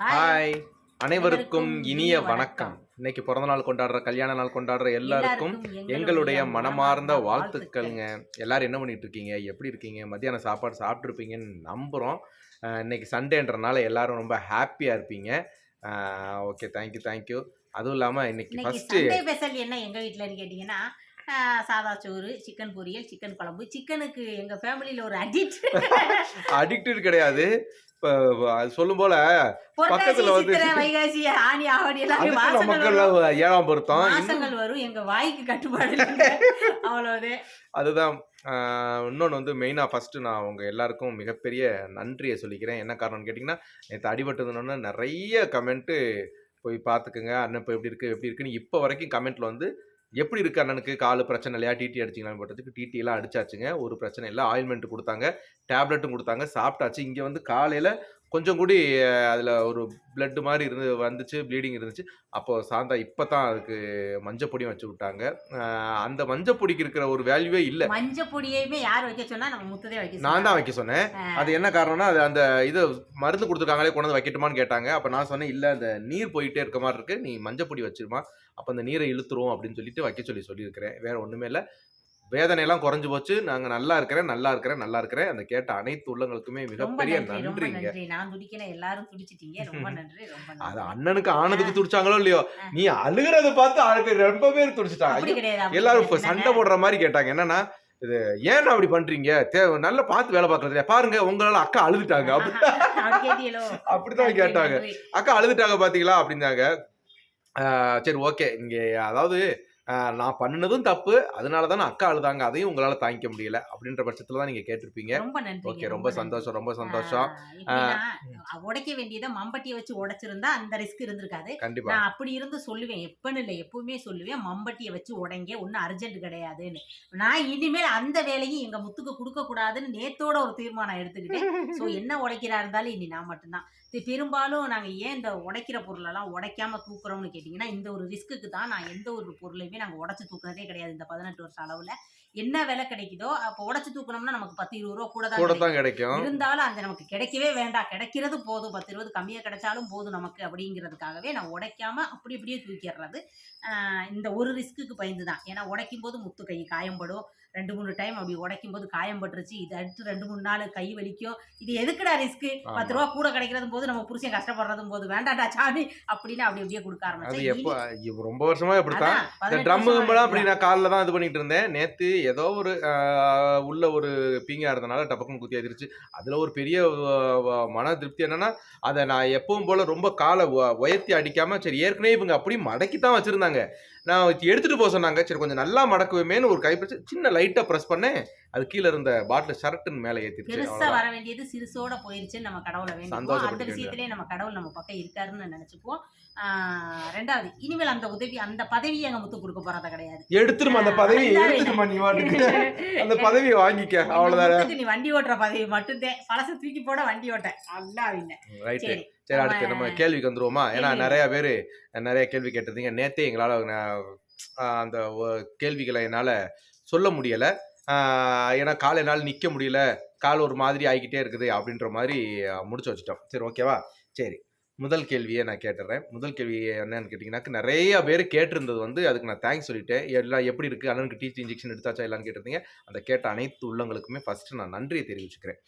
Hi அனைவருக்கும் இனிய வணக்கம். இன்னைக்கு பிறந்த நாள் கொண்டாடுற கல்யாண நாள் கொண்டாடுற எல்லாருக்கும் எங்களுடைய மனமார்ந்த வாழ்த்துக்கள்ங்க. எல்லாரும் என்ன பண்ணிட்டு இருக்கீங்க? எப்படி இருக்கீங்க? மத்தியானம் சாப்பாடு சாப்பிட்ருப்பீங்கன்னு நம்புகிறோம் இன்னைக்கு சண்டேன்றனால எல்லாரும் ரொம்ப ஹாப்பியாக இருப்பீங்க. ஓகே தேங்க்யூ தேங்க்யூ அதுவும் இல்லாமல் இன்னைக்கு ஃபஸ்ட்டு என்ன எங்க வீட்லன்னு கேட்டீங்கன்னா சாதா சோறு சிக்கன் பொரியல் சிக்கன் குழம்பு. சிக்கனுக்கு எங்க ஃபேமிலியில ஒரு அடிக்ட் அடிக்டட் கிடையாது. சொல்லும் போல பக்கத்துல வந்து- வைகாசி ஆனி ஆவணி எல்லாமே வரும். ஏழாம் பொருத்தம். மாசங்கள் வரும். எங்க வாய்க்கு கட்டுப்பாடு. அவ்வளவுதான். அதுதான். இன்னொன்று வந்து மெயினாக ஃபஸ்ட்டு நான் உங்கள் எல்லாருக்கும் மிகப்பெரிய நன்றியை சொல்லிக்கிறேன். என்ன காரணம்னு கேட்டிங்கன்னா நேற்று அடிபட்டதுன்னு நிறைய கமெண்ட்டு போய் பார்த்துக்குங்க. அண்ணன் இப்போ எப்படி இருக்குது எப்படி இருக்குன்னு இப்போ வரைக்கும் கமெண்ட்டில் வந்து எப்படி இருக்கு அண்ணனுக்கு? காலு பிரச்சனை இல்லையா? டிடி அடிச்சிங்களான்னு போட்டதுக்கு டிடி எல்லாம் அடிச்சாச்சுங்க. ஒரு பிரச்சனை இல்லை. ஆயில்மெண்ட் கொடுத்தாங்க. டேப்லெட்டும் கொடுத்தாங்க. சாப்பிட்டாச்சு. இங்கே வந்து காலையில் கொஞ்சம் கூடி அதில் ஒரு பிளட் மாதிரி இருந்து வந்துச்சு ப்ளீடிங் இருந்துச்சு. அப்போது சாந்தா இப்போ தான் அதுக்கு மஞ்சப்பொடியும் வச்சு விட்டாங்க. அந்த மஞ்சப்பொடிக்கு இருக்கிற ஒரு வேல்யூவே இல்லை. மஞ்ச பொடியையுமே யார் வைக்க சொன்னா நம்ம முத்ததே வைக்க நான் தான் வைக்க சொன்னேன். அது என்ன காரணம்னா அது அந்த இது மருந்து கொடுத்துருக்காங்களே கொண்டு வந்து வைக்கட்டுமான்னு கேட்டாங்க. அப்போ நான் சொன்னேன் இல்லை அந்த நீர் போயிட்டே இருக்க மாதிரி இருக்கு. நீ மஞ்சப்பொடி வச்சிருமா. அப்போ அந்த நீரை இழுத்துரும் அப்படின்னு சொல்லிட்டு வைக்க சொல்லி சொல்லியிருக்கிறேன். வேற ஒன்றுமே இல்லை. வேதனையெல்லாம் குறைஞ்சு போச்சு. நாங்கள் நல்லா இருக்கிறேன் நல்லா இருக்கிறேன் நல்லா இருக்கிறேன். அந்த கேட்ட அனைத்து உள்ளங்களுக்குமே மிகப்பெரிய நன்றிங்க. நன்றி. நான் துடிக்கிறேன் எல்லாரும் துடிச்சிட்டீங்க. ரொம்ப நன்றி ரொம்ப அது அண்ணனுக்கு ஆனதுக்கு துடிச்சாங்களோ இல்லையோ? நீ அழுகிறத பார்த்து ஆளுக்கு ரொம்ப பேர் துடிச்சிட்டாங்க. எல்லாரும் இப்ப. சண்டை போடுற மாதிரி கேட்டாங்க. என்னன்னா இது ஏன் அப்படி பண்றீங்க? தே நல்லா பார்த்து வேலை பார்க்கறது? பாருங்க உங்களால அக்கா அழுதுட்டாங்க. அப்படி அப்படி கேட்டீங்களோ? அப்படிதான் நன்றி, கேட்டாங்க. அக்கா அழுதுட்டாங்க பாத்தீங்களா? அப்படின்னாங்க. சரி ஓகே. இங்க அதாவது நான் பண்ணினதும் தப்பு. அதனால தான் அக்கா அழுதாங்க. அதையும் உங்களால தாங்கிக்க முடியல. அப்படின்ற பட்சத்துல தான் நீங்க கேட்டிருப்பீங்க. ரொம்ப நன்றி ஓகே ரொம்ப சந்தோஷம் ரொம்ப சந்தோஷம். உடைக்க வேண்டியதை மம்பட்டியை வச்சு உடைச்சிருந்தா அந்த ரிஸ்க் இருந்திருக்காது. கண்டிப்பா. நான் அப்படி இருந்து சொல்லுவேன். எப்பன்னு இல்லை எப்பவுமே சொல்லுவேன். மம்பட்டியை வச்சு உடைங்க. ஒன்றும் அர்ஜென்ட் கிடையாதுன்னு. நான் இனிமேல் அந்த வேலையும் எங்க முத்துக்கு கொடுக்க கூடாதுன்னு நேத்தோட ஒரு தீர்மானம் எடுத்துக்கிட்டேன். ஸோ என்ன உடைக்கிறா இருந்தாலும் இனி நான் மட்டும்தான். இது பெரும்பாலும் நாங்கள் ஏன் இந்த உடைக்கிற பொருளெல்லாம் உடைக்காம தூக்குறோம்னு கேட்டிங்கன்னா இந்த ஒரு ரிஸ்க்குக்கு தான் நான் எந்த ஒரு பொருளையுமே நாங்கள் உடச்சி தூக்குனதே கிடையாது. இந்த பதினெட்டு வருஷம் அளவில் என்ன விலை கிடைக்குதோ அப்போ உடச்சி தூக்கணும்னா நமக்கு பத்து இருபது ரூபா கூட தான் கூட கிடைக்கும். இருந்தாலும் அந்த நமக்கு கிடைக்கவே வேண்டாம். கிடைக்கிறது போதும். பத்து இருபது கம்மியாக கிடைச்சாலும் போதும் நமக்கு அப்படிங்கிறதுக்காகவே நான் உடைக்காம அப்படி அப்படியே தூக்கிடுறது இந்த ஒரு ரிஸ்க்குக்கு பயந்து தான் ஏன்னா உடைக்கும் போது முத்து கை காயம்படும். ரெண்டு மூணு டைம் அப்படி உடைக்கும் போது காயம் பட்டுருச்சு. இது அடுத்து ரெண்டு மூணு நாள் கை வலிக்கும். இது எதுக்குடா ரிஸ்க்கு. பத்து ரூபா கூட கிடைக்கிறதும் போது நம்ம புருஷன் கஷ்டப்படுறதும் போது வேண்டாம்டா சாமி அப்படின்னு அப்படி அப்படியே கொடுக்க இவ் ரொம்ப வருஷமா இப்படித்தான். இந்த 18 ட்ரம் அப்படி. நான் காலில் தான் இது பண்ணிட்டு இருந்தேன். நேத்து ஏதோ ஒரு உள்ள ஒரு பீங்கா இருந்தனால டபக்குன்னு குத்தி அதிருச்சு. அதுல ஒரு பெரிய மன திருப்தி என்னன்னா அதை நான் எப்பவும் போல ரொம்ப காலை உயர்த்தி அடிக்காம சரி ஏற்கனவே இவங்க அப்படியே மடக்கி தான் வச்சிருந்தாங்க. நான் எடுத்துட்டு போக சொன்னாங்க. சரி கொஞ்சம் நல்லா மடக்குவேமேன்னு ஒரு கைப்பிடிச்சு சின்ன லைட்டா ப்ரெஸ் பண்ணேன். அது கீழே இருந்த பாட்டில் ஷர்ட்டுன்னு மேலே ஏத்திருச்சு பெருசா அவ்வளவுதான். வர வேண்டியது சிறுசோட போயிருச்சுன்னு நம்ம கடவுளை வேண்டிக்குவோம். அந்த விஷயத்திலேயே நம்ம கடவுள் நம்ம பக்கம் இருக்காருன்னு நினைச்சுக்குவோம். ஆஹ் ரெண்டாவது இனிமேல் அந்த உதவி அந்த பதவியை எங்க முத்து கொடுக்க போறத கிடையாது. எடுத்துருமா அந்த எடுத்துருமா நீ வாட்டுக்கு? அந்த பதவியை வாங்கிக்க அவ்வளவுதான்? நீ வண்டி ஓட்டுற பதவி மட்டும்தான். பழச தூக்கி போட வண்டி ஓட்ட. அல்லா சரி. சரி அடுத்து நம்ம கேள்விக்கு வந்துருவோமா? ஏன்னா. நிறைய பேர் நிறைய கேள்வி கேட்டிருந்தீங்க. நேத்தே எங்களால் அந்த கேள்விகளை என்னால் சொல்ல முடியலை. ஏன்னா கால் என்னால் நிற்க முடியல. கால் ஒரு மாதிரி ஆகிக்கிட்டே இருக்குது அப்படின்ற மாதிரி முடிச்சு வச்சுட்டோம். சரி ஓகேவா? சரி முதல் கேள்வியை நான் கேட்டுறேன். முதல் கேள்வி என்னன்னு கேட்டிங்கன்னாக்க நிறைய பேர் கேட்டிருந்தது வந்து அதுக்கு நான் தேங்க்ஸ் சொல்லிட்டேன். எல்லாம் எப்படி இருக்குது அண்ணனுக்கு டீச்சி இன்ஜெக்ஷன் எடுத்தாச்சா எல்லாம் கேட்டிருந்தீங்க. அந்த கேட்ட அனைத்து உள்ளங்களுக்குமே ஃபஸ்ட்டு நான் நன்றியை தெரிவிச்சுக்கிறேன்.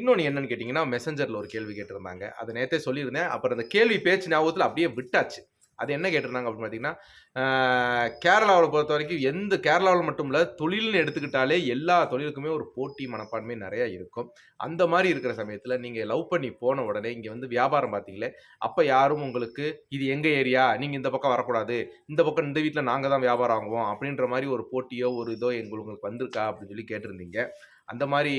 இன்னொன்று என்னன்னு கேட்டிங்கன்னா மெசஞ்சரில் ஒரு கேள்வி கேட்டிருந்தாங்க. அதை நேற்றே சொல்லியிருந்தேன். அப்புறம் அந்த கேள்வி பேச்சு ஞாபகத்தில் அப்படியே விட்டாச்சு. அது என்ன கேட்டிருந்தாங்க அப்படின்னு பார்த்தீங்கன்னா கேரளாவில் பொறுத்த வரைக்கும் எந்த கேரளாவில் மட்டும் இல்லை தொழில்னு எடுத்துக்கிட்டாலே எல்லா தொழிலுக்குமே ஒரு போட்டி மனப்பான்மை நிறையா இருக்கும். அந்த மாதிரி இருக்கிற சமயத்தில் நீங்கள் லவ் பண்ணி போன உடனே இங்கே வந்து வியாபாரம் பார்த்தீங்களே அப்போ யாரும் உங்களுக்கு இது எங்கள் ஏரியா? நீங்கள் இந்த பக்கம் வரக்கூடாது. இந்த பக்கம் இந்த வீட்டில் நாங்கள் தான் வியாபாரம் ஆகுவோம். அப்படின்ற மாதிரி ஒரு போட்டியோ ஒரு இதோ எங்களுக்கு வந்திருக்கா அப்படின்னு சொல்லி கேட்டிருந்தீங்க. அந்த மாதிரி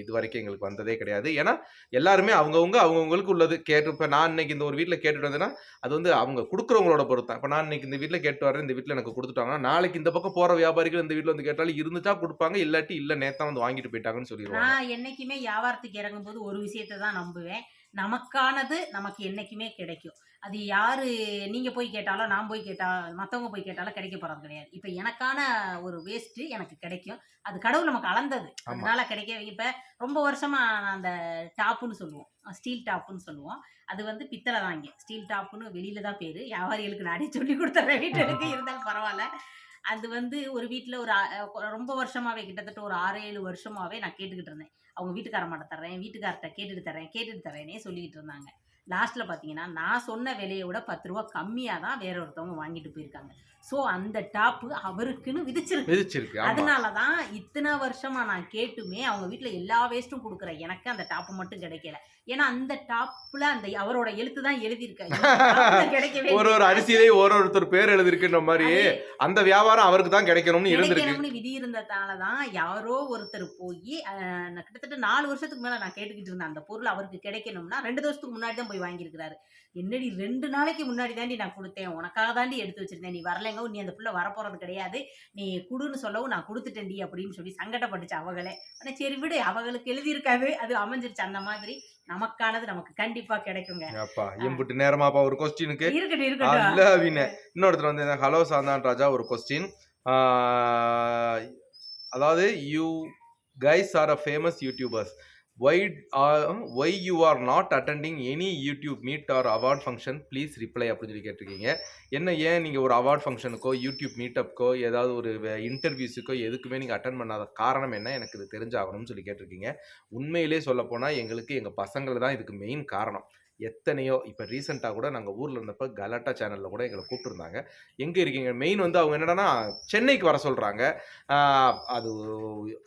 இது வரைக்கும் எங்களுக்கு வந்ததே கிடையாது. ஏன்னா எல்லாருமே அவங்கவுங்க அவங்கவுங்களுக்கு உள்ளது. கேட்டு இப்போ நான் இன்னைக்கு இந்த ஒரு வீட்டில் கேட்டுட்டு வந்தேன்னா அது வந்து அவங்க கொடுக்குறவங்களோட பொறுத்தான் இப்போ நான் இன்னைக்கு இந்த வீட்டில் கேட்டு வரேன் இந்த வீட்டில் எனக்கு கொடுத்துட்டாங்கன்னா நாளைக்கு இந்த பக்கம் போகிற வியாபாரிகள் இந்த வீட்டில் வந்து கேட்டாலும் இருந்துச்சா கொடுப்பாங்க இல்லாட்டி இல்லை நேத்தான் வந்து வாங்கிட்டு போயிட்டாங்கன்னு சொல்லிடுவாங்க நான் என்னைக்குமே வியாபாரத்துக்கு இறங்கும் போது ஒரு விஷயத்தை தான் நம்புவேன். நமக்கானது நமக்கு என்னைக்குமே கிடைக்கும். அது யாரு நீங்க போய் கேட்டாலும் நான் போய் கேட்டா மத்தவங்க போய் கேட்டாலும் கிடைக்க போறது கிடையாது. இப்ப எனக்கான ஒரு வேஸ்ட் எனக்கு கிடைக்கும். அது கடவுள் நமக்கு அளந்தது. அதனால கிடைக்க இப்ப ரொம்ப வருஷமா நான் அந்த டாப்புன்னு சொல்லுவோம். ஸ்டீல் டாப்புன்னு சொல்லுவோம். அது வந்து பித்தளை தான் இங்க. ஸ்டீல் டாப்புன்னு வெளியில தான் பேரு. வியாபாரிகளுக்கு நானே சொல்லி கொடுத்துறேன். வீட்டுக்கு இருந்தாலும் பரவாயில்ல. அது வந்து ஒரு வீட்டில் ஒரு ரொம்ப வருஷமாவே கிட்டத்தட்ட ஒரு ஆறு ஏழு வருஷமாவே நான் கேட்டுக்கிட்டு இருந்தேன். அவங்க வீட்டுக்காரமாட்ட தர்றேன் வீட்டுக்கார்ட்ட கேட்டுட்டு தரேன் கேட்டுட்டு தரேனே சொல்லிக்கிட்டு இருந்தாங்க. லாஸ்ட்ல பாத்தீங்கன்னா நான் சொன்ன விலையை விட பத்து ரூபா கம்மியா தான் வேற ஒருத்தவங்க வாங்கிட்டு போயிருக்காங்க. ஸோ அந்த டாப்பு அவருக்குன்னு விதிச்சிருக்கு. விதிச்சிருக்கு ஆமா. அதனாலதான் இத்தனை வருஷமா நான் கேட்டுமே அவங்க வீட்ல எல்லா வேஸ்ட்டும் கொடுக்குறேன். எனக்கு அந்த டாப் மட்டும் கிடைக்கல. ஏன்னா அந்த டாப்ல அந்த அவரோட எழுத்து தான் எழுதியிருக்காங்க ஒரு ஒரு அரிசியிலேயே ஒரு ஒருத்தர் பேர் எழுதிருக்குன்ற மாதிரி அந்த வியாபாரம் அவருக்கு தான் கிடைக்கணும்னு கிடைக்கணும்னு விதி இருந்ததால தான் யாரோ ஒருத்தர் போய் கிட்டத்தட்ட நாலு வருஷத்துக்கு மேல நான் கேட்டுக்கிட்டு இருந்தேன். அந்த பொருள் அவருக்கு கிடைக்கணும்னா ரெண்டு வருஷத்துக்கு முன்னாடி தான் போய் வாங்கியிருக்கிறாரு. என்னடி ரெண்டு நாளைக்கு முன்னாடி தாண்டி நான் கொடுத்தேன். உனக்காக தாண்டி எடுத்து வச்சிருந்தேன். நீ வரலைங்க நீ அந்த புள்ள வரப்போறது கிடையாது. நீ குடுன்னு சொல்லவும் நான் கொடுத்துட்டேன்டி அப்படின்னு சொல்லி சங்கடப்பட்டுச்சு அவங்களே. ஆனா சரி விடு அவங்களுக்கு எழுதியிருக்காது அது அமைஞ்சிருச்சு அந்த மாதிரி. நமக்கானது நமக்கு கண்டிப்பா கிடைக்குங்க. அப்பா எம்புட்டு நேரமாப்பா ஒரு கொஸ்டினுக்கு இருக்கட்டும் இருக்கட்டும். அல்ல அப்படின்னு இன்னொருத்தர் வந்து ஹலோ சாந்தான் ராஜா ஒரு கொஸ்டின் அதாவது you guys are a famous YouTubers why why you are not attending any YouTube meet or award function please reply அப்படின்னு சொல்லி கேட்டிருக்கீங்க. என்ன ஏன் நீங்கள் ஒரு அவார்ட் ஃபங்க்ஷனுக்கோ யூடியூப் மீட்டப்க்கோ ஏதாவது ஒரு இன்டர்வியூஸுக்கோ எதுக்குமே நீங்கள் அட்டன் பண்ணாத காரணம் என்ன? எனக்கு இது தெரிஞ்சாகணும்னு சொல்லி கேட்டிருக்கீங்க. உண்மையிலே சொல்லப்போனால் எங்களுக்கு எங்கள் பசங்களை தான் இதுக்கு மெயின் காரணம். எத்தனையோ இப்போ ரீசெண்டாக கூட நாங்கள் ஊரில் இருந்தப்போ கலாட்டா சேனலில் கூட எங்களை கூப்பிட்டுருந்தாங்க எங்கே இருக்கீங்க? மெயின் வந்து அவங்க என்னடான்னா சென்னைக்கு வர சொல்கிறாங்க அது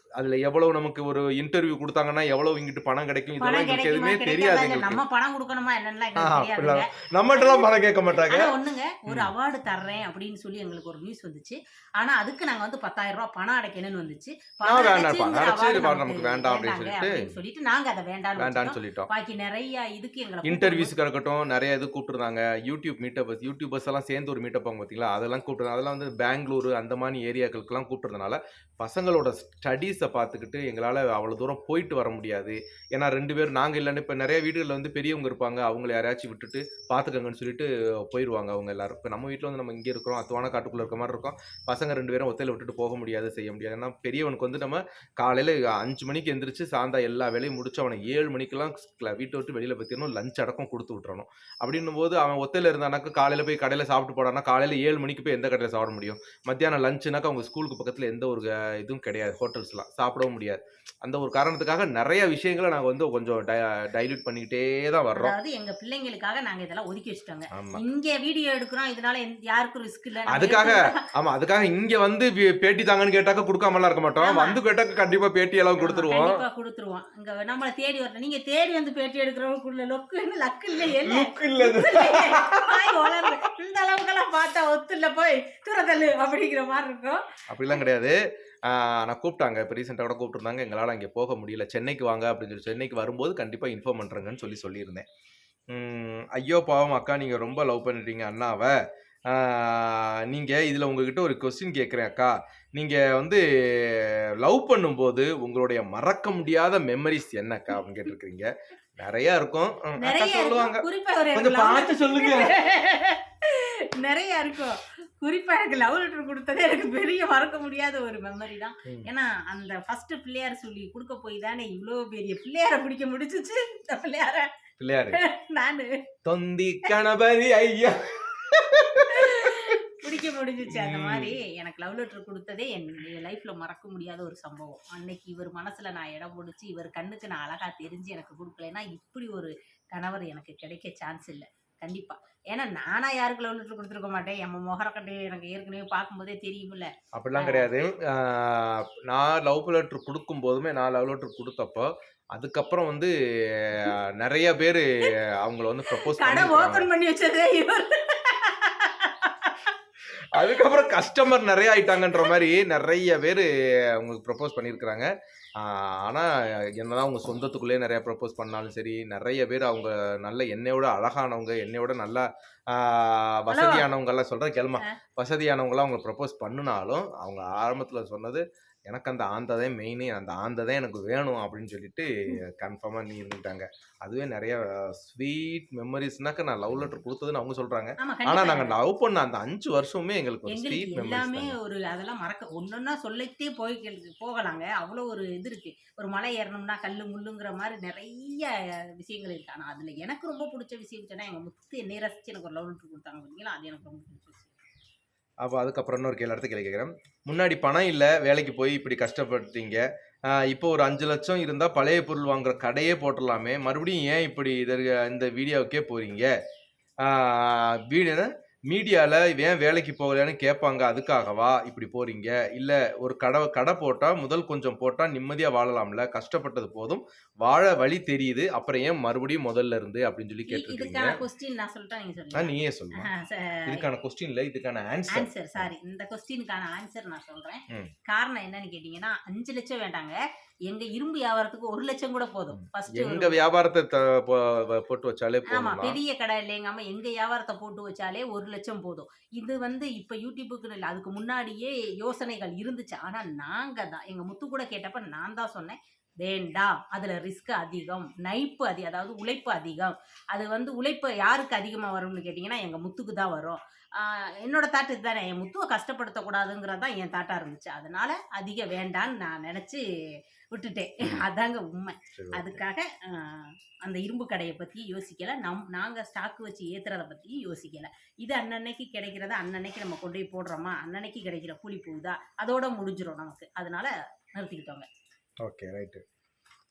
அதில் எவ்வளவு நமக்கு ஒரு இன்டர்வியூ கொடுத்தாங்கன்னா எவ்வளவு இங்கிட்டு பணம் கிடைக்கும்? இதெல்லாம் எங்களுக்கு எதுவுமே தெரியாது எங்களுக்கு. நம்ம பணம் கொடுக்கணுமா? என்னன்னா எங்களுக்கு தெரியாதுங்க. நம்மகிட்டலாம் பணம் கேட்க மாட்டாங்க. ஒண்ணுங்க. ஒரு. அவார்டு தர்றேன் அப்படின்னு சொல்லி எங்களுக்கு ஒரு நியூஸ் வந்துச்சு. ஆனா அதுக்கு நாங்க வந்து பத்தாயிரம் ரூபாய் பணம் அடைக்கணும்னு வந்துச்சு. பணம் அடைச்சு நமக்கு வேண்டாம் அப்படின்னு சொல்லிட்டு சொல்லிட்டு நாங்க அதை வேண்டாம்னு வேண்டான்னு வச்சுட்டோம். சொல்லிட்டோம். பாக்கி நிறைய இதுக்கு எங்களை கூப்பிடும்போது- இன்டர்வியூஸ்க்கு இருக்கட்டும் நிறைய இது கூப்பிட்டுருந்தாங்க. யூடியூப் மீட்டப் யூடியூபர்ஸ் எல்லாம் சேர்ந்து ஒரு மீட்டப் அவங்க பார்த்தீங்களா அதெல்லாம் கூப்பிட்டு அதெல்லாம் வந்து பெங்களூரு அந்த மாதிரி ஏரியாக்களுக்கெல்லாம் கூப்பிட்டுறதுனால பசங்களோட ஸ்டடீஸை பார்த்துக்கிட்டு எங்களால் அவ்வளோ தூரம் போயிட்டு வர முடியாது. ஏன்னா ரெண்டு பேரும் நாங்கள் இல்லைன்னு இப்போ நிறைய வீடுகளில் வந்து பெரியவங்க இருப்பாங்க. அவங்கள யாரையாச்சும் விட்டுட்டு பார்த்துக்கங்கன்னு சொல்லிட்டு போயிடுவாங்க அவங்க எல்லாரும். இப்போ நம்ம வீட்டில் வந்து நம்ம இங்கே இருக்கிறோம் அத்துவான காட்டுக்குள்ளே இருக்க மாதிரி இருக்கோம். பசங்க ரெண்டு பேரும் ஒத்தையில் விட்டுட்டு போக முடியாது செய்ய முடியாது. ஏன்னா பெரியவனுக்கு வந்து நம்ம காலையில் அஞ்சு மணிக்கு எந்திரிச்சு சாயந்தா எல்லா வேலையும் முடிச்சு அவனை ஏழு மணிக்கெல்லாம் வீட்டை விட்டு வெளியில் பற்றிடணும் லஞ்ச் அடக்கம் கொடுத்து விட்டுறணும். அப்படின்னும் போது அவன் ஒத்தையில் இருந்தானாக்கா காலையில் போய் கடையில் சாப்பிட்டு போடானா காலையில் ஏழு மணிக்கு போய் எந்த கடையில் சாப்பிட முடியும்? மத்தியானம் லஞ்சுனாக்கா அவங்க ஸ்கூலுக்கு பக்கத்தில் எந்த ஒரு இதுவும் கிடையாது. ஹோட்டல்ஸ்லாம் சாப்பிடவும் முடியாது. அந்த ஒரு காரணத்துக்காக நிறைய விஷயங்களை நாங்கள் வந்து கொஞ்சம் டைல்யூட் பண்ணிக்கிட்டே தான் வர்றோம். அதாவது எங்க பிள்ளைங்களுக்காக நாங்க இதெல்லாம் ஒதுக்கி வச்சுட்டோங்க. ஆமாம் இங்க வீடியோ எடுக்கிறோம் இதனால யாருக்கும் ரிஸ்க் இல்ல. அதுக்காக எடுக்கிறோம். ஆமா அதுக்காக இங்க வந்து பேட்டி தாங்கன்னு கேட்டாக்க கொடுக்காமலாம் இருக்க மாட்டோம். வந்து கேட்டாக்க கண்டிப்பா பேட்டி எல்லாம் கொடுத்துருவோம். கொடுத்துருவோம். இங்க நம்மள தேடி வரணும் நீங்க தேடி வந்து பேட்டி எடுக்கிறவங்களுக்குள்ள லொக்குன்னு லக்கு இல்லையே. இந்த அளவுக்கெல்லாம் பார்த்தா ஒத்துல போய் துரதல்லு அப்படிங்கிற மாதிரி இருக்கும். அப்படிலாம் கிடையாது. நான் கூப்பிட்டாங்க. இப்போ ரீசெண்டாக கூட கூப்பிட்டுருந்தாங்க. எங்களால் அங்கே போக முடியல. சென்னைக்கு வாங்க அப்படின்னு சொல்லி சென்னைக்கு வரும்போது கண்டிப்பாக இன்ஃபார்ம் பண்ணுறேங்கன்னு சொல்லி சொல்லியிருந்தேன். ஐயோ பாவம் அக்கா நீங்கள் ரொம்ப லவ் பண்ணிட்டீங்க அண்ணாவை. நீங்கள் இதில் உங்ககிட்ட ஒரு கொஸ்டின் கேட்குறேன் அக்கா. நீங்கள் வந்து லவ் பண்ணும்போது உங்களுடைய மறக்க முடியாத மெமரிஸ் என்னக்கா அப்படின்னு கேட்டிருக்கீங்க நிறையா இருக்கும். நிறைய சொல்லுவாங்க. கொஞ்சம் பார்த்து சொல்லுங்க. நிறைய இருக்கும். குறிப்பா எனக்கு லவ் லெட்டர் கொடுத்ததே எனக்கு பெரிய மறக்க முடியாத ஒரு மெமரி தான். ஏன்னா அந்த ஃபர்ஸ்ட் பிள்ளையார் சொல்லி கொடுக்க போய் தானே இவ்வளோ பெரிய பிள்ளையார பிடிக்க முடிச்சிச்சு இந்த பிள்ளையார. பிள்ளையாரு. நானு. தொந்தி கணபதி ஐயா. பிடிக்க முடிஞ்சிச்சு. அந்த. மாதிரி எனக்கு லவ் லெட்டர் கொடுத்ததே என்னுடைய லைஃப்ல மறக்க முடியாத ஒரு சம்பவம். அன்னைக்கு இவர் மனசுல நான் இடம் பிடிச்சி இவர் கண்ணுக்கு நான் அழகா தெரிஞ்சு எனக்கு கொடுக்கலைன்னா இப்படி ஒரு கணவர் எனக்கு கிடைக்க சான்ஸ் இல்லை. கண்டிப்பா. ஏன்னா நானா யாருக்கு லவ் லெட்டர் கொடுத்துருக்க மாட்டேன்? என் முகரக்கட்டை எனக்கு ஏற்கனவே பார்க்கும்போதே தெரியுமில்ல அப்படிலாம் கிடையாது. நான் லவ் லெட்டர் கொடுக்கும் போதுமே நான் லவ் லெட்டர் கொடுத்தப்போ அதுக்கப்புறம் வந்து நிறைய பேர் அவங்கள வந்து ப்ரப்போஸ் பண்ணிருக்காங்க. ஓபன் பண்ணி வச்சதே இவர். அதுக்கப்புறம் கஸ்டமர் நிறைய ஆயிட்டாங்கன்ற மாதிரி நிறைய பேர் அவங்களுக்கு ப்ரப்போஸ் பண்ணியிருக்கிறாங்க. ஆஹ் ஆனா என்னதான் அவங்க சொந்தத்துக்குள்ளேயே நிறைய ப்ரப்போஸ் பண்ணாலும் சரி நிறைய பேர் அவங்க நல்ல என்னையோட அழகானவங்க என்னையோட நல்லா ஆஹ் வசதியானவங்க எல்லாம் சொல்ற கேளுமா வசதியானவங்களாம் அவங்க ப்ரப்போஸ் பண்ணினாலும் அவங்க ஆரம்பத்துல சொன்னது எனக்கு அந்த ஆந்தை தான் மெயினே அந்த ஆந்தை தான் எனக்கு வேணும் அப்படின்னு சொல்லிட்டு கன்ஃபார்மாக நீ இருந்துட்டாங்க. அதுவே நிறைய ஸ்வீட் மெமரிஸ்னாக்க நான் லவ் லெட்டர் கொடுத்ததுன்னு அவங்க சொல்கிறாங்க ஆனால் நாங்கள் லவ் பண்ண அந்த அஞ்சு வருஷமே எங்களுக்கு ஒரு ஸ்வீட் எல்லாமே ஒரு அதெல்லாம் மறக்க ஒன்னொன்னா சொல்லிட்டே போய் போகலாங்க. அவ்வளோ ஒரு இது இருக்கு. ஒரு மலை ஏறணும்னா கல்லு முள்ளுங்கிற மாதிரி நிறைய விஷயங்கள் இருக்கு. ஆனா அதுல எனக்கு ரொம்ப பிடிச்ச விஷயம் சொன்னா எங்க முத்து என்னை ரசிச்சு எனக்கு ஒரு லவ் லெட்டர் கொடுத்தாங்க. பார்த்தீங்களா அது எனக்கு ரொம்ப பிடிச்ச விஷயம் அப்போ அதுக்கப்புறம் இன்னொரு கேள்வி அடுத்த கேள்வி கேட்குறேன். முன்னாடி பணம் இல்லை வேலைக்கு போய் இப்படி கஷ்டப்பட்டீங்க. இப்போ ஒரு அஞ்சு லட்சம் இருந்தால் பழைய பொருள் வாங்குற கடையே போட்டுடலாமே. மறுபடியும் ஏன் இப்படி இதற்கு இந்த வீடியோவுக்கே போகிறீங்க வீடு மீடியாவில் ஏன் வேலைக்கு போகலையான்னு கேட்பாங்க அதுக்காகவா இப்படி போகிறீங்க இல்லை ஒரு கடை கடை போட்டால் முதல் கொஞ்சம் போட்டால் நிம்மதியாக வாழலாம்ல? கஷ்டப்பட்டது போதும். வாழ வழி தெரியுது. அப்புறம் ஏன் மறுபடியும் முதல்ல இருந்து அப்படின்னு சொல்லி கேட்டிருக்கீங்க. இதுக்கான கொஸ்டின் நான் சொல்லிட்டா நீங்க சொல்லுங்க. நீயே சொல்லுங்க இதுக்கான கொஸ்டின் இல்லை இதுக்கான ஆன்சர் ஆன்சர் சாரி இந்த கொஸ்டினுக்கான ஆன்சர் நான் சொல்றேன். காரணம் என்னன்னு கேட்டீங்கன்னா அஞ்சு லட்சம் வேண்டாங்க. எங்க இரும்பு வியாபாரத்துக்கு ஒரு லட்சம் கூட போதும். ஃபர்ஸ்ட் எங்க வியாபாரத்தை போட்டு வச்சாலே ஆமா பெரிய கடை இல்லைங்காம எங்க வியாபாரத்தை போட்டு வச்சாலே ஒரு லட்சம் போதும். இது வந்து இப்ப யூடியூபுக்கு இல்லை அதுக்கு முன்னாடியே யோசனைகள் இருந்துச்சு. ஆனா நாங்க தான். எங்க முத்து கூட கேட்டப்ப நான் தான் சொன்னேன். வேண்டாம். அதுல ரிஸ்க் அதிகம். நைப்பு அதிகம் அதாவது உழைப்பு அதிகம். அது வந்து உழைப்பு யாருக்கு அதிகமா வரும்னு கேட்டீங்கன்னா எங்க முத்துக்கு தான் வரும். என்னோட தாட்டு இதுதானே. என் முத்துவை கஷ்டப்படுத்தக்கூடாதுங்கிறது தான் என் தாட்டா இருந்துச்சு. அதனால அதிக வேண்டான்னு நான் நினைச்சு விட்டுட்டேன். அதாங்க உண்மை. அதுக்காக அந்த இரும்பு கடையை பத்தி யோசிக்கல. நம் நாங்க ஸ்டாக் வச்சு ஏத்துறத பத்தியும் யோசிக்கல. இது அன்னன்னைக்கு கிடைக்கிறத அன்னன்னைக்கு நம்ம கொண்டு போய் போடுறோமா? அன்னன்னைக்கு கிடைக்கிற கூலி போகுதா அதோட முடிஞ்சிரும் நமக்கு. அதனால நிறுத்திக்கிட்டோங்க. ஓகே ரைட்டு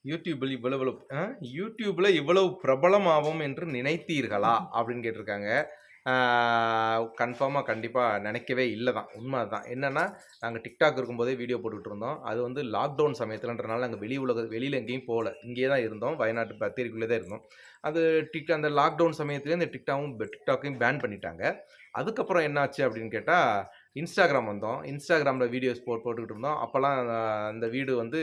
யூடியூப்பில் இவ்வளவு ஆ? யூடியூப்ல இவ்வளவு பிரபலமாகும் என்று நினைத்தீர்களா? அப்படின்னு கேட்டிருக்காங்க. கன்ஃபார்மாக கண்டிப்பாக நினைக்கவே இல்லை தான். உண்மை தான் என்னென்னா நாங்கள் டிக்டாக் இருக்கும்போதே வீடியோ போட்டுக்கிட்டு இருந்தோம். அது வந்து லாக்டவுன் சமயத்துலன்றனால நாங்கள் வெளி உலக வெளியில் எங்கேயும் போகல. இங்கேயே தான் இருந்தோம். வயநாட்டு பத்திரிக்குள்ளே தான் இருந்தோம். அது டிக் அந்த லாக்டவுன் சமயத்துலேயே இந்த டிக்டாக்கும் டிக்டாக்கையும் பேன் பண்ணிட்டாங்க. அதுக்கப்புறம் என்னாச்சு அப்படின்னு கேட்டால் இன்ஸ்டாகிராம் வந்தோம். இன்ஸ்டாகிராமில் வீடியோஸ் போ போட்டுக்கிட்டு இருந்தோம் அப்போல்லாம் அந்த வீடு வந்து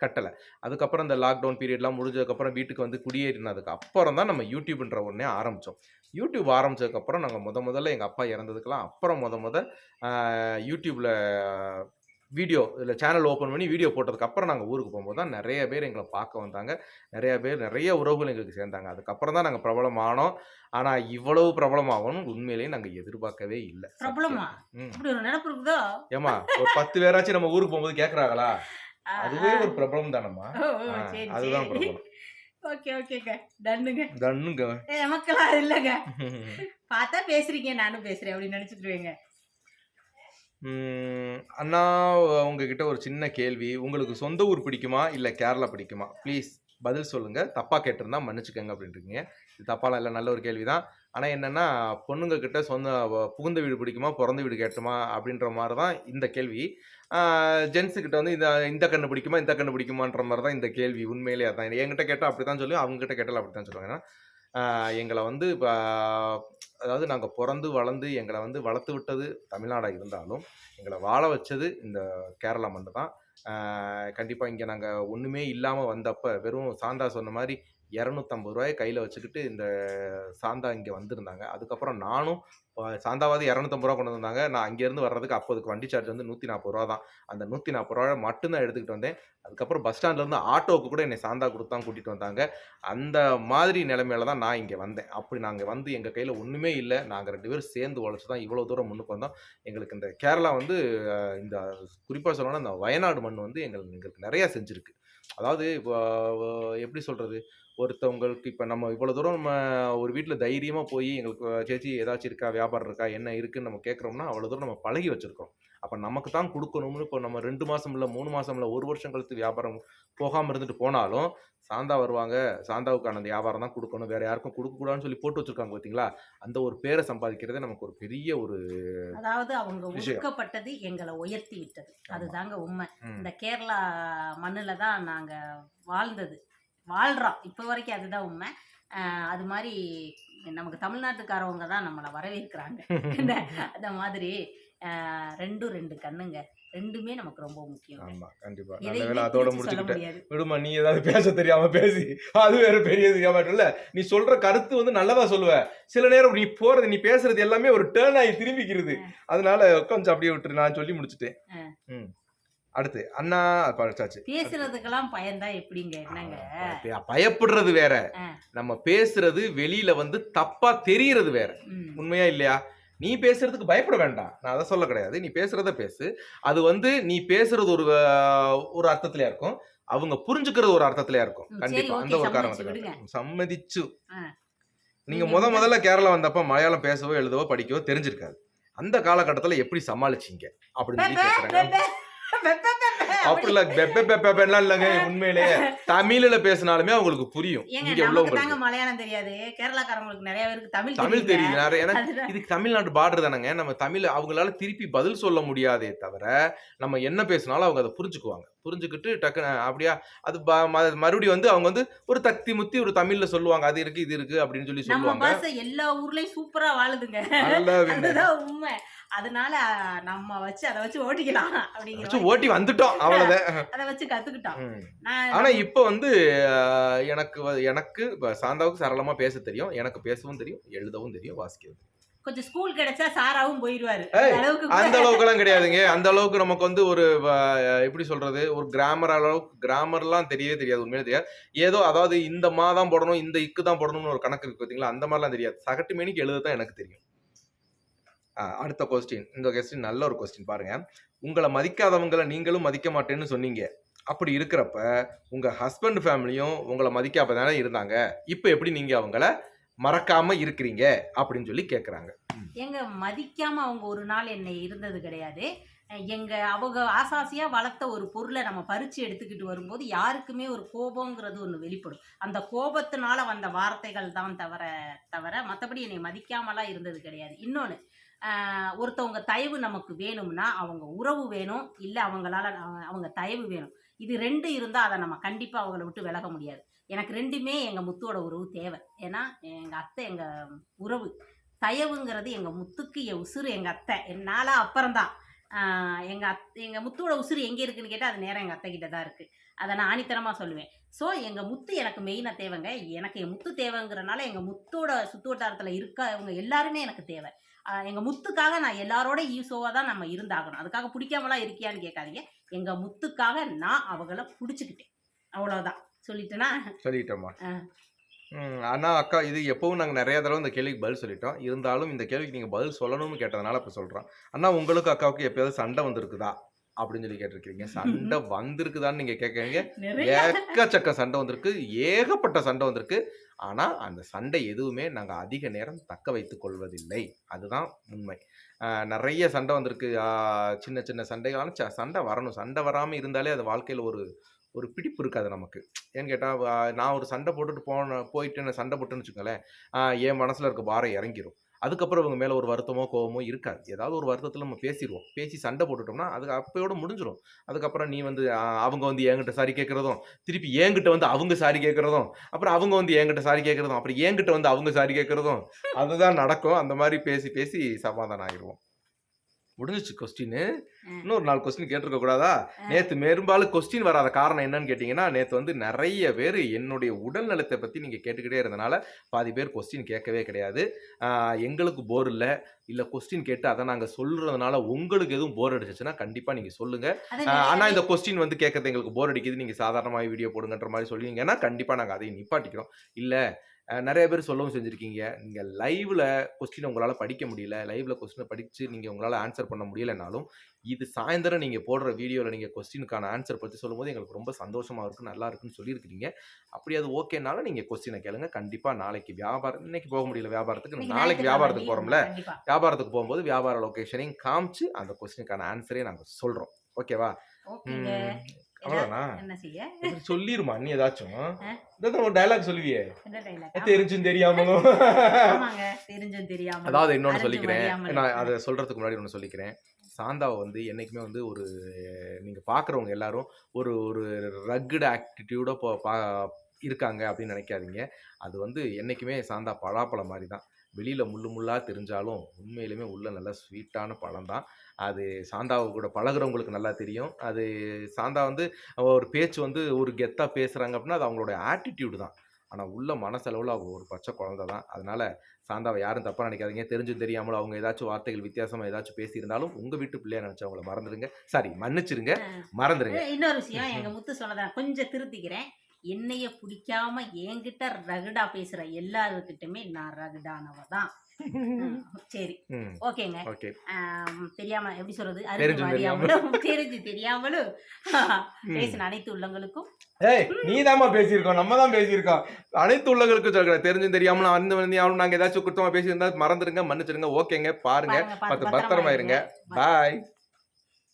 கட்டலை. அதுக்கப்புறம் இந்த லாக்டவுன் பீரியட்லாம் முடிஞ்சதுக்கப்புறம் வீட்டுக்கு வந்து குடியேறினதுக்கு அப்புறம் தான் நம்ம யூடியூப்ன்ற ஒன்றே ஆரம்பித்தோம். யூடியூப் ஆரம்பிச்சதுக்கப்புறம் நாங்கள் முத முதல்ல எங்கள் அப்பா இறந்ததுக்கெல்லாம் அப்புறம் முத முத யூடியூப்பில் வீடியோ இதில் சேனல் ஓப்பன் பண்ணி வீடியோ போட்டதுக்கு அப்புறம் நாங்கள் ஊருக்கு போகும்போது தான் நிறைய பேர் எங்களை பார்க்க வந்தாங்க. நிறைய பேர் நிறைய உறவுகள் எங்களுக்கு சேர்ந்தாங்க. அதுக்கப்புறம் தான் நாங்கள் பிரபலமானோம். ஆனால் இவ்வளவு பிரபலமாகணும் உண்மையிலேயே நாங்கள் எதிர்பார்க்கவே இல்லை. பிரபலமா? ஏமா ஒரு பத்து பேராச்சும் நம்ம ஊருக்கு போகும்போது கேட்குறாங்களா அதுவே. ஒரு பிரபலம் தானம்மா. அதுதான் பிரபலம். ஓகே ஓகேங்க. தண்ணுங்க ஏ, நமக்கெல்லாம் இல்லைங்க. பார்த்தா பேசுறீங்க நானும் பேசுறேன். அப்படின்னு நினைச்சிட்டுருவேங்க ம், அண்ணா உங்ககிட்ட ஒரு சின்ன கேள்வி. உங்களுக்கு சொந்த ஊர் பிடிக்குமா? இல்லை கேரளா பிடிக்குமா? ப்ளீஸ் பதில் சொல்லுங்க. தப்பா கேட்டிருந்தா மன்னிச்சுக்கோங்க அப்படின்றீங்க இது தப்பாலாம் இல்லை நல்ல ஒரு கேள்வி தான் ஆனால் என்னன்னா பொண்ணுங்க கிட்ட சொந்த வ- புகுந்த வீடு பிடிக்குமா? பிறந்த வீடு கேட்டுமா? அப்படின்ற மாதிரி தான் இந்த கேள்வி. ஜென்ஸுக்கிட்ட வந்து இந்த இந்த கண்ணு பிடிக்குமா? இந்த கண்ணு பிடிக்குமான்ற மாதிரி தான் இந்த கேள்வி. உண்மையிலேயே அதான். என்கிட்ட கேட்டால் அப்படி தான் சொல்லி அவங்க கிட்ட கேட்டால் அப்படி தான் சொல்லுவாங்க ஏன்னா எங்களை வந்து இப்போ அதாவது நாங்கள் பிறந்து வளர்ந்து எங்களை வந்து வளர்த்து விட்டது தமிழ்நாடாக இருந்தாலும் எங்களை வாழ வச்சது இந்த கேரளா மண்ணு தான் கண்டிப்பாக இங்கே நாங்கள் ஒன்றுமே இல்லாமல் வந்தப்போ வெறும் சாந்தா சொன்ன மாதிரி இரநூத்தம்பது ரூபாயை கையில் வச்சுக்கிட்டு இந்த சாந்தா இங்கே வந்திருந்தாங்க. அதுக்கப்புறம் நானும் சாந்தாவது இரநூத்தம்பது ரூபா கொண்டு வந்தாங்க நான் அங்கேருந்து வர்றதுக்கு அப்போதுக்கு வண்டி சார்ஜ் வந்து நூற்றி நாற்பது ரூபா தான். அந்த நூற்றி நாற்பது ரூபா மட்டும்தான் எடுத்துக்கிட்டு வந்தேன். அதுக்கப்புறம் பஸ் ஸ்டாண்ட்லேருந்து ஆட்டோவுக்கு கூட என்னை சாந்தா கொடுத்து தான் கூட்டிகிட்டு வந்தாங்க. அந்த மாதிரி நிலைமையில தான் நான் இங்கே வந்தேன். அப்படி நாங்கள் வந்து எங்கள் கையில் ஒன்றுமே இல்லை. நாங்கள் ரெண்டு பேரும் சேர்ந்து உழைச்சி தான் இவ்வளோ தூரம் முன்னுக்கு வந்தோம். எங்களுக்கு இந்த கேரளா வந்து இந்த குறிப்பாக சொல்லணும்னா இந்த வயநாடு மண் வந்து எங்களுக்கு எங்களுக்கு நிறையா செஞ்சுருக்கு. அதாவது இப்போ எப்படி சொல்கிறது ஒருத்தவங்களுக்கு இப்போ நம்ம இவ்வளோ தூரம் நம்ம ஒரு வீட்டில் தைரியமாக போய் எங்களுக்கு சேச்சி ஏதாச்சும் இருக்கா? வியாபாரம் இருக்கா? என்ன இருக்குன்னு நம்ம கேட்குறோம்னா அவ்வளோ தூரம் நம்ம பழகி வச்சுருக்கோம் அப்போ நமக்கு தான் கொடுக்கணும்னு இப்போ நம்ம ரெண்டு மாதம் இல்லை மூணு மாதம் இல்லை ஒரு வருஷம் கழித்து வியாபாரம் போகாமல் இருந்துட்டு போனாலும் சாந்தா வருவாங்க. சாந்தாவுக்கான அந்த வியாபாரம் தான் கொடுக்கணும். வேற யாருக்கும் கொடுக்கக்கூடாதுன்னு சொல்லி போட்டு வச்சிருக்காங்க பார்த்தீங்களா அந்த ஒரு பேரை சம்பாதிக்கிறதே நமக்கு ஒரு பெரிய ஒரு அதாவது அவங்க. ஒதுக்கப்பட்டது எங்களை உயர்த்தி விட்டது. அதுதாங்க உண்மை. இந்த கேரளா மண்ணில் தான் நாங்க வாழ்ந்தது. வாழ்றோம் இப்போ வரைக்கும் அதுதான் உண்மை. அது மாதிரி நமக்கு தமிழ்நாட்டுக்காரவங்க தான் நம்மளை வரவேற்கிறாங்க. அந்த மாதிரி ரெண்டும் ரெண்டு கண்ணுங்க. ரெண்டுமே நமக்கு ரொம்ப முக்கியம். ஆமா கண்டிப்பா. நல்ல வேலை அதோட முடிச்சுக்கிட்டேன் விடுமா நீ ஏதாவது பேச தெரியாம பேசி அது வேற பெரிய இல்ல. நீ சொல்ற கருத்து வந்து நல்லதா சொல்லுவ. சில நேரம் நீ போறது நீ பேசுறது எல்லாமே ஒரு டேர்ன் ஆகி திரும்பிக்கிறது. அதனால கொஞ்சம் அப்படியே விட்டுரு. நான் சொல்லி முடிச்சிட்டேன். அடுத்து அண்ணா படிச்சாச்சு பேசுறதுக்கெல்லாம் பயந்தா எப்படிங்க? என்னங்க? பய- பயப்படுறது வேற. நம்ம பேசுறது வெளியில வந்து தப்பா தெரியறது வேற. உண்மையா இல்லையா? நீ பேசுறதுக்கு பயப்பட வேண்டாம். நான் அதை சொல்ல கிடையாது. நீ பேசுறத பேசு. அது வந்து நீ பேசுறது ஒரு ஒரு அர்த்தத்திலயா இருக்கும். அவங்க புரிஞ்சுக்கிறது ஒரு அர்த்தத்திலயா இருக்கும். கண்டிப்பா. அந்த ஒரு காரணத்துக்கு சம்மதிச்சு. நீங்க முத முதல்ல கேரளா வந்தப்ப மலையாளம் பேசவோ எழுதவோ படிக்கவோ தெரிஞ்சிருக்காது. அந்த காலகட்டத்துல எப்படி சமாளிச்சீங்க? அப்படின்னு சொல்லி கேக்குறாங்க பெப்பே, பெப்பெல்லாம் இல்லைங்க உண்மையிலேயே. தமிழ்ல பேசினாலுமே அவங்களுக்கு புரியும். இங்க மலையாளம் தெரியாது. கேரளாக்காரங்களுக்கு நிறைய பேருக்கு தமிழ். தெரியுது நிறைய ஏன்னா. இதுக்கு தமிழ்நாட்டு பார்டர் தானங்க. நம்ம தமிழ் அவங்களால திருப்பி பதில் சொல்ல முடியாதே தவிர நம்ம என்ன பேசினாலும் அவங்க அதை புரிஞ்சுக்குவாங்க. புரிஞ்சுக்கிட்டு டக்குன்னு அப்படியா அது மறுபடியும் வந்து அவங்க வந்து ஒரு தக்தி முத்தி ஒரு தமிழ்ல சொல்லுவாங்க அது இருக்கு இது இருக்கு அப்படின்னு சொல்லி சொல்லுவாங்க. எல்லா ஊர்லயும் சூப்பரா வாழுதுங்க. உண்மை. அதனால நம்ம வச்சு அதை வச்சு ஓட்டிக்கலாம் அப்படிங்கிற ஓட்டி வந்துட்டோம் அவ்வளவுதான். அதை வச்சு கத்துக்கிட்டோம். ஆனா இப்ப வந்து எனக்கு எனக்கு சாந்தாவுக்கு சரளமா பேச தெரியும் எனக்கு பேசவும் தெரியும் எழுதவும் தெரியும் வாசிக்கவும் தெரியும். கொஞ்சம் ஸ்கூல் கிடைச்சா சாராவும் போயிருவாரு. ஏய், அந்த அளவுக்கு அளவுக்குலாம் கிடையாதுங்க. அந்த அளவுக்கு நமக்கு வந்து ஒரு எப்படி சொல்றது ஒரு கிராமர் அளவுக்கு கிராமர்லாம் தெரியவே தெரியாது உண்மையிலே தெரியாது. ஏதோ அதாவது இந்த மா தான் போடணும் இந்த இக்கு தான் போடணும்னு ஒரு கணக்கு இருக்கு பார்த்தீங்களா அந்த மாதிரிலாம் தெரியாது. சகட்டு மேனிக்கு எழுத தான் எனக்கு தெரியும். அடுத்த கொஸ்டின் இந்த கொஸ்டின் நல்ல ஒரு கொஸ்டின் பாருங்க. உங்களை மதிக்காதவங்களை நீங்களும் மதிக்க மாட்டேன்னு சொன்னீங்க. அப்படி இருக்கிறப்ப உங்கள் ஹஸ்பண்ட் ஃபேமிலியும் உங்களை மதிக்காம தானே இருந்தாங்க. இப்போ எப்படி நீங்கள் அவங்கள மறக்காம இருக்கிறீங்க? அப்படின்னு சொல்லி கேட்குறாங்க எங்க மதிக்காம அவங்க ஒரு நாள் என்னை இருந்தது கிடையாது. எங்க அவங்க ஆசாசியா வளர்த்த ஒரு பொருளை நம்ம பறிச்சு எடுத்துக்கிட்டு வரும்போது யாருக்குமே ஒரு கோபங்கிறது ஒன்று வெளிப்படும். அந்த கோபத்தினால வந்த வார்த்தைகள் தான் தவிர தவிர மற்றபடி என்னை மதிக்காமலாம் இருந்தது கிடையாது. இன்னொன்று ஒருத்தவங்க தயவு நமக்கு வேணும்னா அவங்க உறவு வேணும் இல்லை அவங்களால அவங்க தயவு வேணும். இது ரெண்டு இருந்தால் அதை நம்ம கண்டிப்பாக அவங்கள விட்டு விலக முடியாது. எனக்கு ரெண்டுமே எங்கள் முத்துவோட உறவு தேவை. ஏன்னா எங்கள் அத்தை எங்கள் உறவு. தயவுங்கிறது எங்கள் முத்துக்கு என் உசுறு எங்கள் அத்தை. என்னால் அப்புறம்தான். எங்கள் அத் எங்கள் முத்தோட உசுறு எங்கே இருக்குன்னு கேட்டால் அது நேரம் எங்கள் அத்தை கிட்ட தான் இருக்குது அதை நான் ஆணித்தனமாக சொல்லுவேன். ஸோ எங்கள் முத்து எனக்கு மெயினாக தேவைங்க. எனக்கு என் முத்து தேவைங்கிறனால எங்கள் முத்தோட சுத்துவட்டாரத்தில் வட்டாரத்தில் இருக்கவங்க எல்லாருமே எனக்கு தேவை. எங்கள் முத்துக்காக நான் எல்லாரோட ஈஸோவாக தான் நம்ம இருந்தாகணும். அதுக்காக பிடிக்காமலாம் இருக்கியான்னு கேட்காதீங்க. எங்கள் முத்துக்காக நான் அவங்கள பிடிச்சிக்கிட்டேன். அவ்வளோதான் சொல்லிட்டேனா? சொல்லிட்டோமா ஆ. ம், அண்ணா அக்கா இது எப்பவும் நாங்கள் நிறைய தடவை இந்த கேள்விக்கு பதில் சொல்லிட்டோம். இருந்தாலும் இந்த கேள்விக்கு நீங்கள் பதில் சொல்லணும்னு கேட்டதுனால இப்போ சொல்கிறோம் அண்ணா உங்களுக்கு அக்காவுக்கு எப்பயாவது சண்டை வந்திருக்குதா? அப்படின்னு சொல்லி கேட்டிருக்கீங்க. சண்டை வந்திருக்குதான்னு நீங்கள் கேட்குறீங்க ஏக்கச்சக்க சண்டை வந்திருக்கு. ஏகப்பட்ட சண்டை வந்திருக்கு. ஆனால் அந்த சண்டை எதுவுமே நாங்கள் அதிக நேரம் தக்க வைத்து கொள்வதில்லை. அதுதான் உண்மை. நிறைய சண்டை வந்திருக்கு. சின்ன சின்ன சண்டைகளாலும் ச- சண்டை வரணும். சண்டை வராமல் இருந்தாலே அது வாழ்க்கையில் ஒரு ஒரு பிடிப்பு இருக்காது நமக்கு. ஏன்னு கேட்டால் நான் ஒரு சண்டை போட்டுட்டு போன போயிட்டு நான் சண்டை போட்டுன்னு வச்சுக்கோங்களேன் என் மனசில் இருக்க பாரம் இறங்கிரும். அதுக்கப்புறம் இவங்க மேலே ஒரு வருத்தமோ கோவமோ இருக்காது. ஏதாவது ஒரு வருத்தத்தில் நம்ம பேசிடுவோம். பேசி சண்டை போட்டுட்டோம்னா அதுக்கு அப்பயோட முடிஞ்சிடும் அதுக்கப்புறம் நீ வந்து அவங்க வந்து என்கிட்ட சாரி கேட்குறதும் திருப்பி என்கிட்ட வந்து அவங்க சாரி கேட்குறதும் அப்புறம் அவங்க வந்து என்கிட்ட சாரி கேட்குறதும் அப்புறம் என்கிட்ட வந்து அவங்க சாரி கேட்குறதும் அதுதான் நடக்கும். அந்த மாதிரி பேசி பேசி சமாதானம் ஆகிடுவோம் முடிஞ்சிச்சு கொஸ்டின் இன்னொரு நாலு கொஸ்டின் கேட்டிருக்க கூடாதா? நேத்து பெரும்பாலும் கொஸ்டின் வராத காரணம் என்னன்னு கேட்டீங்கன்னா நேத்து வந்து நிறைய பேர் என்னுடைய உடல் நலத்தை பத்தி நீங்க கேட்டுக்கிட்டே இருந்தனால பாதி பேர் கொஸ்டின் கேட்கவே கிடையாது. எங்களுக்கு போர் இல்லை. இல்ல கொஸ்டின் கேட்டு அதை நாங்க சொல்றதுனால உங்களுக்கு எதுவும் போர் அடிச்சிச்சுன்னா கண்டிப்பா நீங்க சொல்லுங்க. அது ஆஹ் ஆனா நிறைய இந்த கொஸ்டின் வந்து கேட்கறது எங்களுக்கு போர் அடிக்குது. நீங்க சாதாரணமாக வீடியோ போடுங்கன்ற மாதிரி சொல்லுவீங்கன்னா கண்டிப்பா நாங்க அதையும் நிப்பாட்டிக்கிறோம். இல்ல நிறைய பேர் சொல்லவும் செஞ்சிருக்கீங்க. நீங்க லைவ்ல கொஸ்டின் உங்களால படிக்க முடியல லைவ்ல கொஸ்டினை படிச்சு நீங்க உங்களால ஆன்சர் பண்ண முடியலனாலும் இது சாயந்தரம் நீங்க போடுற வீடியோல நீங்க கொஸ்டினுக்கான ஆன்சர் பத்தி சொல்லும்போது எங்களுக்கு ரொம்ப சந்தோஷமா இருக்கு நல்லா இருக்குன்னு சொல்லியிருக்கீங்க அப்படி அது ஓகேனாலும் நீங்க கொஸ்டினை கேளுங்க. கண்டிப்பா நாளைக்கு வியாபாரம் இன்னைக்கு போக முடியல வியாபாரத்துக்கு நாளைக்கு வியாபாரத்துக்கு கண்டிப்பா. வியாபாரத்துக்கு போகும்போது வியாபார லொகேஷனையும் காமிச்சு அந்த கொஸ்டினுக்கான ஆன்சரே நாங்க சொல்றோம். ஓகேவா அவ்வளோதானா என்ன செய்ய? சொல்லிருமா நீ ஏதாச்சும்? இதான் ஒரு டயலாக் சொல்லுவியே. தெரிஞ்சும் தெரியாமலும். ஆமாங்க தெரிஞ்சும் தெரியாம அதாவது இன்னொன்னு அறிஞ்சும் சொல்லிக்கிறேன். நான் அதை சொல்றதுக்கு முன்னாடி ஒன்று சொல்லிக்கிறேன். சாந்தாவை வந்து என்னைக்குமே வந்து ஒரு நீங்க பாக்குறவங்க எல்லாரும் ஒரு ஒரு ரக்குடு ஆக்டிடியூட பா இருக்காங்க அப்படின்னு நினைக்காதீங்க. அது வந்து என்னைக்குமே சாந்தா பலாப்பழம் மாதிரி தான் வெளியில முள்ளு முள்ளா தெரிஞ்சாலும் உண்மையிலுமே உள்ள நல்ல ஸ்வீட்டான பழம் தான். அது சாந்தாவை கூட பழகுறவங்களுக்கு நல்லா தெரியும். அது சாந்தா வந்து ஒரு பேச்சு வந்து ஒரு கெத்தா பேசுறாங்க அப்படின்னா அது அவங்களோட ஆட்டிடியூடு தான். ஆனால் உள்ள மனசளவில் அவங்க ஒரு பச்சை குழந்தை தான். அதனால சாந்தாவை யாரும் தப்பாக நினைக்காதீங்க. தெரிஞ்சும் தெரியாமலும் அவங்க ஏதாச்சும் வார்த்தைகள் வித்தியாசமாக ஏதாச்சும் பேசியிருந்தாலும் உங்கள் வீட்டு பிள்ளையா நினச்சி அவங்கள மறந்துடுங்க சாரி மன்னிச்சிருங்க. மறந்துடுங்க இன்னொரு விஷயம். எங்க முத்து சொன்னதை கொஞ்சம் திருத்திக்கிறேன். என்னைய பிடிக்காம என்கிட்ட ரகுடா பேசுற எல்லாருக்கிட்டுமே நான் ரகுடானவ தான் சரி. ஓகேங்க. தெரியாம எப்படி சொல்றது? அறியாமலும் தெரிஞ்சு தெரியாமலும் பேசின அனைத்து உள்ளங்களுக்கும். ஏய் நீ தாம்மா பேசியிருக்கோம். நம்ம தான் பேசியிருக்கோம். அனைத்து உள்ளங்களுக்கும் சொல்கிறேன் தெரிஞ்சும் தெரியாமலும் அந்த வந்து அவனும் நாங்கள் ஏதாச்சும் குத்தமாக பேசியிருந்தா மறந்துடுங்க மன்னிச்சிடுங்க. ஓகேங்க. பாருங்க. பத்து பத்திரமா இருங்க. பாய்.